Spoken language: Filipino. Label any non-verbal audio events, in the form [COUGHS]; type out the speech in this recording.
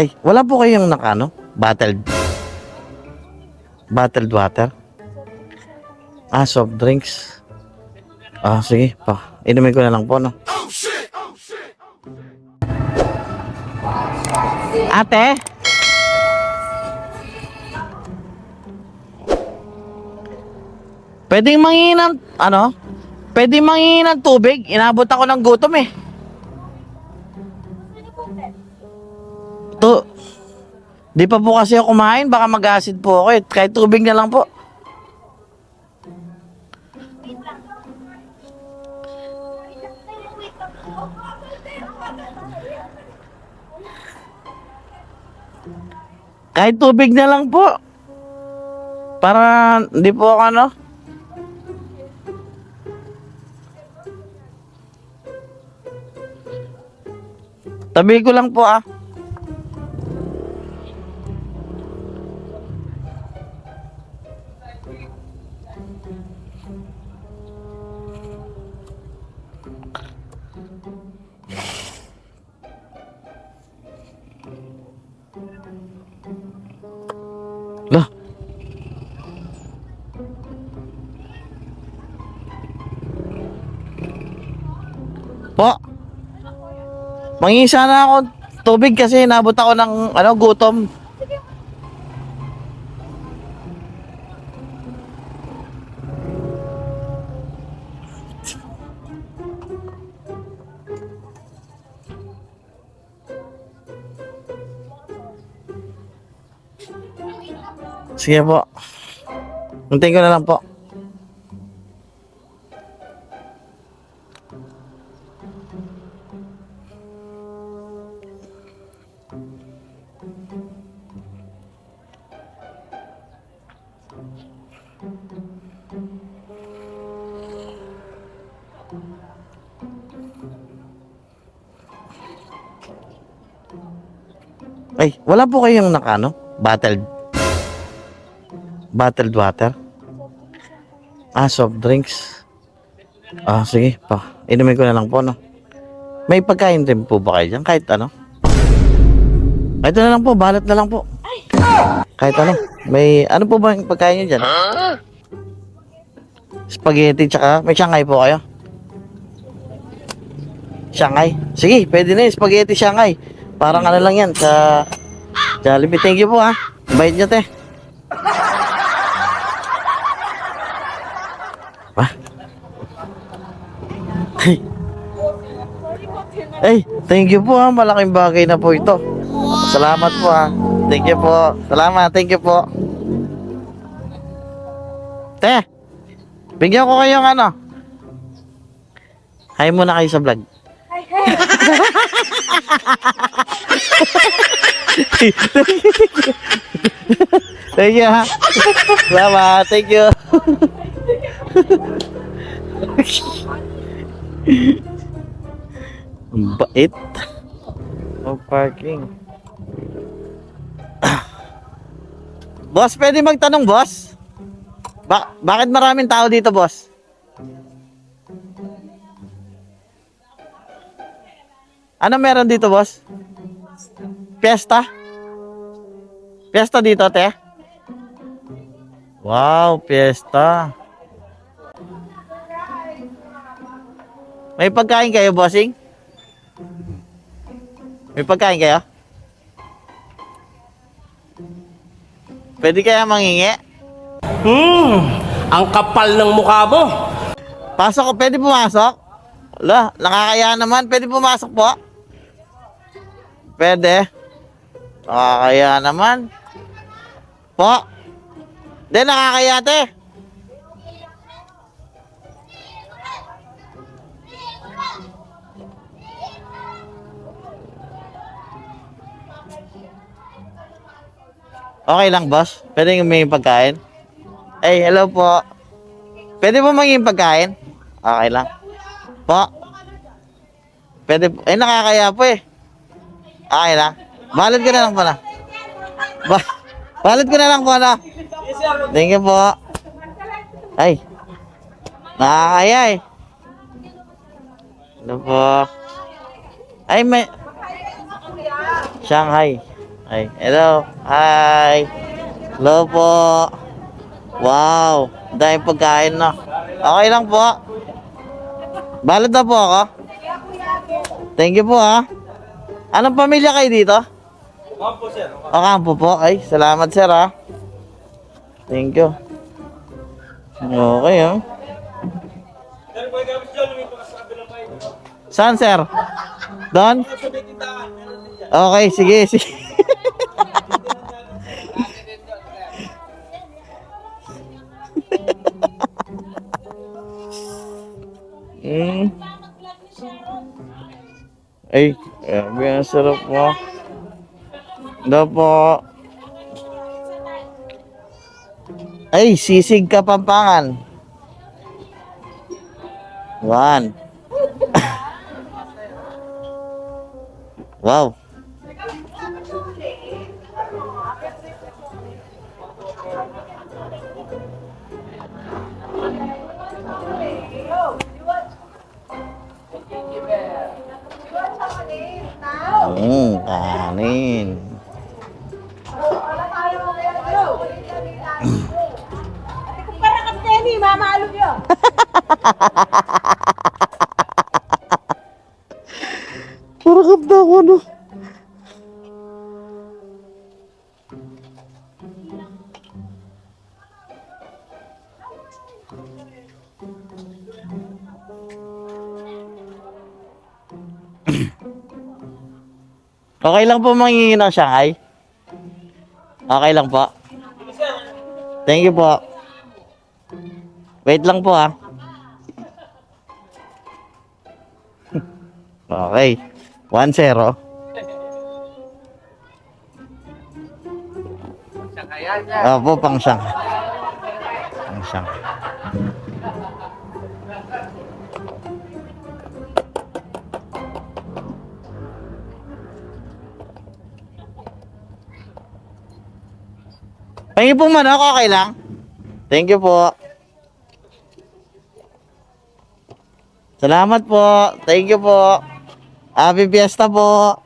Ay, wala po kayong nakano? Bottled. Bottled water? Ah, soft drinks. Ah, sige pa. Inumin ko na lang po, no? Ate? Pwedeng mangingin ng, ano? Pwedeng mangingin ng tubig. Inabot ako ng gutom eh. To, di pa po kasi ako kumain. Baka mag-acid po ako eh. Kahit tubig na lang po. Kahit tubig na lang po. Para hindi po ako ano. Tabi ko lang po ah. Mangingi sana ako tubig kasi nabot ako ng ano gutom. Sige po. Hintayin ko na lang po. Ay, wala po kayong nakano? Bottled bottled water? Ah, soft drinks. Ah, sige pa. Inumin ko na lang po, no? May pagkain din po ba kayo dyan? Kahit ano? Ito na lang po, balat na lang po. Kahit ano. May, ano po ba yung pagkain nyo dyan? Spaghetti, tsaka may Shanghai po kayo? Shanghai? Sige, pwede na yun. Spaghetti Shanghai. Parang ano lang yan, sa Jollibee. Thank you po, ha. Bait nyo, te. Pa? Ay. Ay, thank you po ha. Malaking bagay na po ito. Salamat po ha. Thank you po. Salamat, thank you po. Te, bigyan ko kayong ano. Hi muna kayo sa vlog. Thank you ha. Salamat, thank you. Ang bait. No parking. boss, pwede magtanong, boss? Ba bakit maraming tao dito, boss? Ano meron dito, boss? Fiesta? Fiesta dito, te? Wow, fiesta. May pagkain kayo, bossing? May pagkain kayo? Pwede kaya mangingi? Hmm, ang kapal ng mukha mo. Pasok ko, pwede pumasok? Wala, nakakaya naman. Pwede pumasok po? Pwede. Nakakaya naman. Po? Hindi, nakakaya te. Okay lang, boss. Pwede yung may pagkain? Ay, hello po. Pwede po maging pagkain? Okay lang. Po. Pwede po. Eh, nakakaya po eh. Okay lang. Balot ko na lang pala. Ba balot ko na lang po na. Thank you po. Ay. Nakakaya eh. Ano po? Ay, may... Shanghai. Ay, hello. Hi. Hello po. Wow. Dahil pagkain na. Okay lang po. Balad na po ako. Thank you po ha. Anong pamilya kayo dito? Kampo, sir. O kampo po. Ay, salamat sir ha. Thank you. Okay ha. Sir, pwede kami dyan, lumipas sa kabilang bahay. Saan sir? Doon? May. Okay, sige, sige. mm. [LAUGHS] Ay, grabe ang sarap mo. Daw po. Ay, sisig kapampangan. One. [COUGHS] wow. Tenny, mamaalog [LAUGHS] yun. Parang kanta ko, ano? Okay lang po mangingi ng Shanghai? Okay lang po. Thank you po. Wait lang po ah. Okay. 1-0. Opo, pang siyang. Pang siyang. Pahingi po man ako, okay lang? Thank you po. Salamat po. Thank you po. Happy Fiesta po.